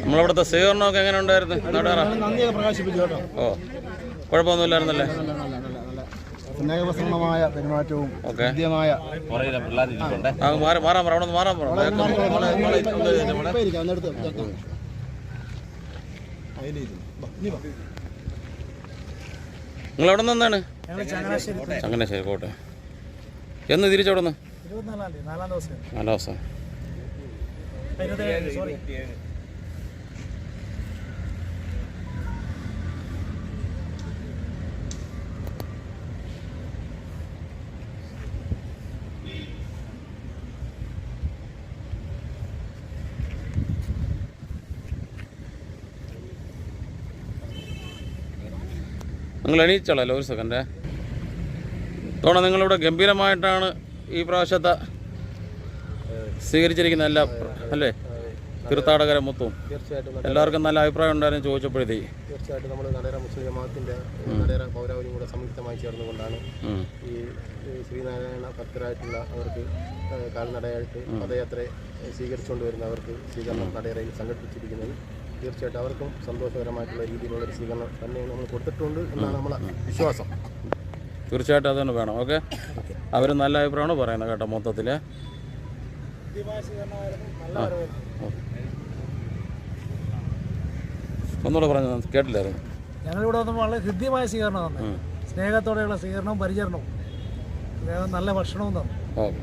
നമ്മളിവിടുത്തെ സ്വീകരണമൊക്കെ എങ്ങനെ ഉണ്ടായിരുന്നു? കേട്ടോ. ഓ കുഴപ്പമൊന്നുമില്ലായിരുന്നല്ലേ? സ്നേഹപ്രസന്നമായ പെരുമാറ്റവും ഹൃദ്യമായ മാറാൻ പറ അവിടെ മാറാൻ. നിങ്ങൾ എവിടെ നിന്നാണ് ചങ്ങനാശ്ശേരി കോട്ടെ എന്ന് തീയതി നാലാം ദിവസം. നിങ്ങൾ എണീച്ചോളല്ലോ ഒരു സെക്കൻഡേ തോണ നിങ്ങളിവിടെ ഗംഭീരമായിട്ടാണ് ഈ പ്രാവശ്യത്തെ സ്വീകരിച്ചിരിക്കുന്ന എല്ലാ അല്ലേ? തീർത്ഥാടകരെ മൊത്തവും. തീർച്ചയായിട്ടും. എല്ലാവർക്കും നല്ല അഭിപ്രായം ഉണ്ടായിരുന്നു ചോദിച്ചപ്പോഴത്തേ തീർച്ചയായിട്ടും നമ്മൾ നടേര മുസ്ലിം ജമാഅത്തിന്റെ നടേര പൗരാവലിയും കൂടെ സംയുക്തമായി ചേർന്നുകൊണ്ടാണ്. ഈ ശ്രീനാരായണ ഭക്തരായിട്ടുള്ള അവർക്ക് കാൽനടയായിട്ട് പദയാത്ര സ്വീകരിച്ചുകൊണ്ട് വരുന്നവർക്ക് സ്വീകരണം നടയറയിൽ സംഘടിപ്പിച്ചിരിക്കുന്നത്. തീർച്ചയായിട്ടും അവർക്കും സന്തോഷകരമായിട്ടുള്ള രീതിയിലുള്ള ഒരു സ്വീകരണം തന്നെ നമ്മൾ കൊടുത്തിട്ടുണ്ട് എന്നാണ് നമ്മളെ വിശ്വാസം. തീർച്ചയായിട്ടും അതുതന്നെ വേണം. ഓക്കെ? അവർ നല്ല അഭിപ്രായമാണ് പറയുന്നത് കേട്ടോ മൊത്തത്തിൽ ഒന്നുകൂടെ പറഞ്ഞു കേട്ടില്ലായിരുന്നു. ഞങ്ങളിവിടെ വന്നപ്പോൾ വളരെ ഹൃദ്യമായ സ്വീകരണം തന്നെ സ്നേഹത്തോടെയുള്ള സ്വീകരണവും പരിചരണവും. നല്ല ഭക്ഷണവും തന്നു. ഓക്കെ.